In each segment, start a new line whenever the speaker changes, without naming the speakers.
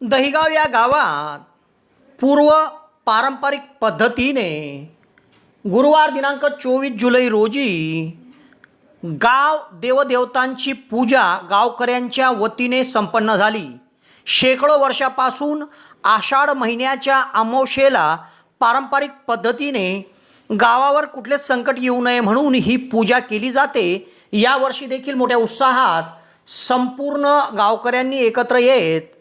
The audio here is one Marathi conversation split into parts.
दहिगाव या गावात पूर्व पारंपरिक पद्धतीने गुरुवार दिनांक चोवीस जुलै रोजी गाव देवदेवतांची पूजा गावकऱ्यांच्या वतीने संपन्न झाली. शेकडो वर्षापासून आषाढ महिन्याच्या अमावशेला पारंपरिक पद्धतीने गावावर कुठलेच संकट येऊ नये म्हणून ही पूजा केली जाते. यावर्षी देखील मोठ्या उत्साहात संपूर्ण गावकऱ्यांनी एकत्र येत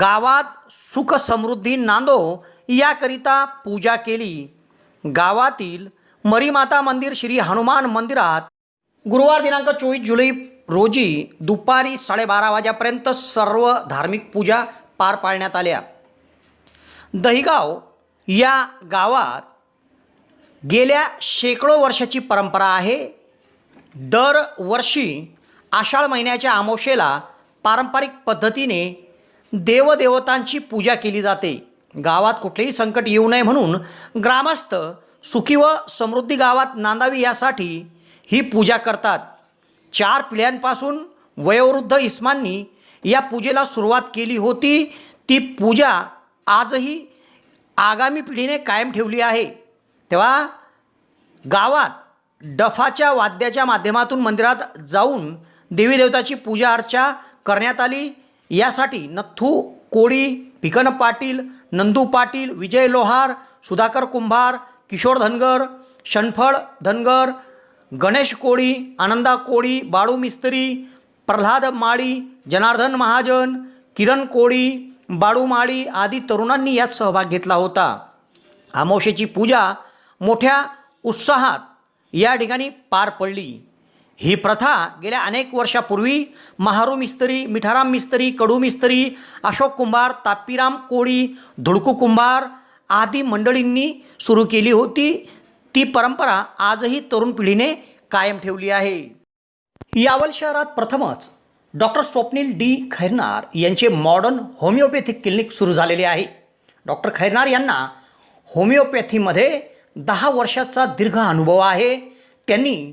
गावात सुख समृद्धी नांदो याकरिता पूजा केली. गावातील मरीमाता मंदिर श्री हनुमान मंदिरात गुरुवार दिनांक चोवीस जुलै रोजी दुपारी साडेबारा वाजेपर्यंत सर्व धार्मिक पूजा पार पाडण्यात आल्या. दहिगाव या गावात गेल्या शेकडो वर्षाची परंपरा आहे. दरवर्षी आषाढ महिन्याच्या अमावशेला पारंपरिक पद्धतीने देवदेवतांची पूजा केली जाते. गावात कुठलेही संकट येऊ नये म्हणून ग्रामस्थ सुखी व समृद्धी गावात नांदावी यासाठी ही पूजा करतात. चार पिढ्यांपासून वयोवृद्ध इस्मांनी या पूजेला सुरुवात केली होती. ती पूजा आजही आगामी पिढीने कायम ठेवली आहे. तेव्हा गावात डफाच्या वाद्याच्या माध्यमातून मंदिरात जाऊन देवीदेवताची पूजा अर्चा करण्यात आली. यासाठी नथू कोळी भिकन पाटील नंदू पाटील विजय लोहार सुधाकर कुंभार किशोर धनगर शनफळ धनगर गणेश कोळी आनंदा कोळी बाळू मिस्त्री प्रल्हाद माळी जनार्दन महाजन किरण कोळी बाळू माळी आदी तरुणांनी यात सहभाग घेतला होता. अमावशेची पूजा मोठ्या उत्साहात या ठिकाणी पार पडली. ही प्रथा गेल्या अनेक वर्षापूर्वी महारू मिस्त्री मिठाराम मिस्त्री कडू मिस्त्री अशोक कुंभार ताप्पीराम कोळी धुडकू कुंभार आदी मंडळींनी सुरू केली होती. ती परंपरा आजही तरुण पिढीने कायम ठेवली आहे. यावल शहरात प्रथमच डॉक्टर स्वप्नील डी. खैरनार यांचे मॉडर्न होमिओपॅथिक क्लिनिक सुरू झालेले आहे. डॉक्टर खैरनार यांना होमिओपॅथीमध्ये दहा वर्षाचा दीर्घ अनुभव आहे. त्यांनी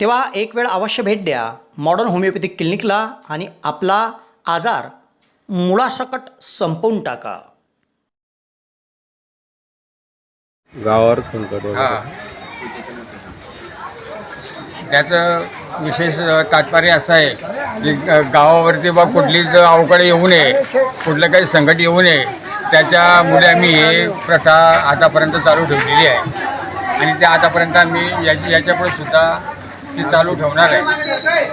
तेव्हा एक वेळ अवश्य भेट द्या. मॉडर्न होमिओपॅथिक क्लिनिकला आणि आपला आजार मुळासकट संपवून टाका.
गावावर संकट
हा. त्याचं विशेष तात्पर्य असं आहे की गावावरती बा कुठलीच अवकड येऊ नये. कुठलं काही संकट येऊ नये. त्याच्यामुळे आम्ही ही प्रथा आतापर्यंत चालू ठेवलेली आहे. आणि ते आतापर्यंत आम्ही याची याच्यापुढे सुद्धा ते चालू ठेवणार आहे.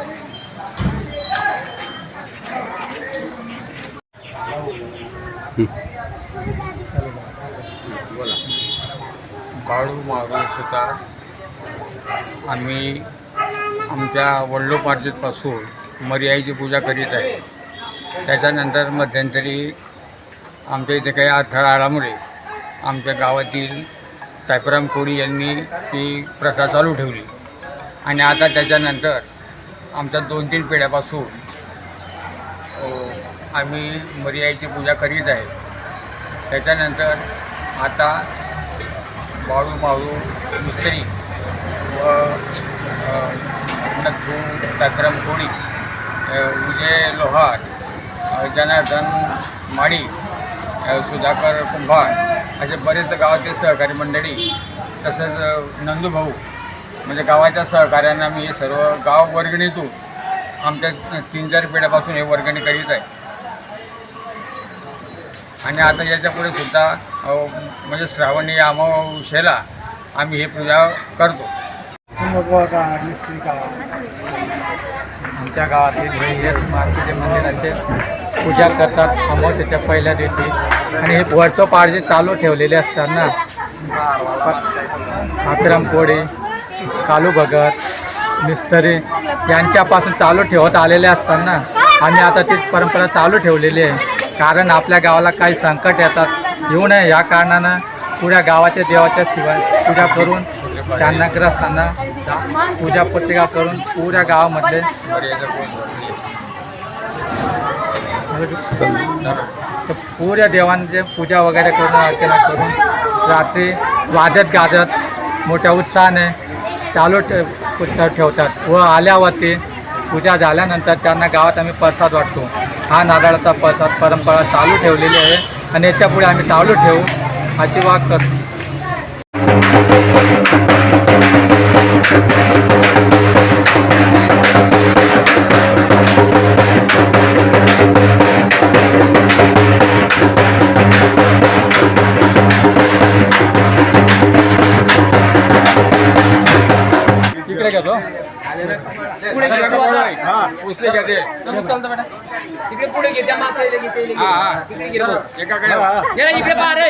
बाळू मारू सुद्धा आम्ही आमच्या वडिलोपार्जितपासून मर्याईची पूजा करीत आहे. त्याच्यानंतर मध्यंतरी आमच्या इथे काही अडथळा आल्यामुळे आमच्या गावातील सायपराम कोळी यांनी ती प्रथा चालू ठेवली. आणि आता त्याच्यानंतर आमच्या दोन तीन पिढ्यापासून आम्ही मर्याईची पूजा करीत आहे. त्याच्यानंतर आता बाळू माळू मिस्त्री व नथू तक्रम कोळी विजय लोहार जनार्दन माळी सुधाकर कुंभार असे बरेच गावातील सहकारी मंडळी तसंच नंदूभाऊ म्हणजे गावाच्या सहकार्यांना मी हे सर्व गाव वर्गणीतून आमच्या तीन चार पिढ्यापासून हे वर्गणी करीत आहे. आणि आता याच्यापुढे सुद्धा म्हणजे श्रावणी अमावशेला आम्ही हे पूजा करतो.
आमच्या गावातील हे मारुतीचे मंदिराचे पूजा करतात अमावस्याच्या पहिल्या दिवशी. आणि हे वरचं पाडजे चालू ठेवलेले असतात ना अकरम कालू भगत मिस्त्री यांच्यापासून चालू ठेवत आलेले असतात ना आम्ही आता ती परंपरा चालू ठेवलेली आहे. कारण आपल्या गावाला काही संकट येतात. येऊ नये. या कारणानं पुऱ्या गावाच्या देवाच्या शिवाय पूजा करून त्यांना ग्रस्तांना पूजा पत्रिका करून पुऱ्या गावामधले तर पुऱ्या देवांचे पूजा वगैरे करून अर्चना करून रात्री वाजत गाजत मोठ्या उत्साहाने चालू ठेवतात. व आल्यावरती पूजा झाल्यानंतर त्यांना गावात आम्ही प्रसाद वाटतो. हा नारळाचा प्रसाद परंपरा चालू ठेवलेली आहे आणि याच्यापुढे आम्ही चालू ठेवू अशी वाग करतो.
उचले घ्या ते.
इकडे पुढे घे त्या मागच्या इथे घे, ते इथे घे.
हा, हा.
इकडे घे रे.
एकाकडे
ये ना, इकडे पहा रे.